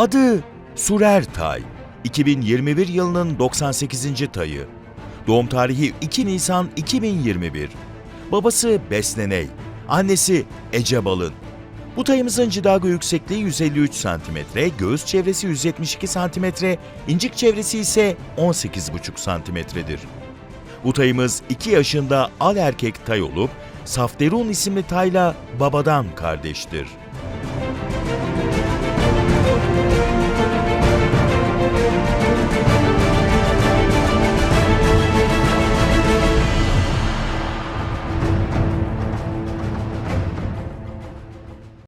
Adı Surer Tay. 2021 yılının 98. tayı. Doğum tarihi 2 Nisan 2021. Babası Besleney, annesi Ece Balın. Bu tayımızın cidago yüksekliği 153 cm, göğüs çevresi 172 cm, incik çevresi ise 18,5 cm'dir. Bu tayımız 2 yaşında al erkek tay olup Safterun isimli tayla babadan kardeştir.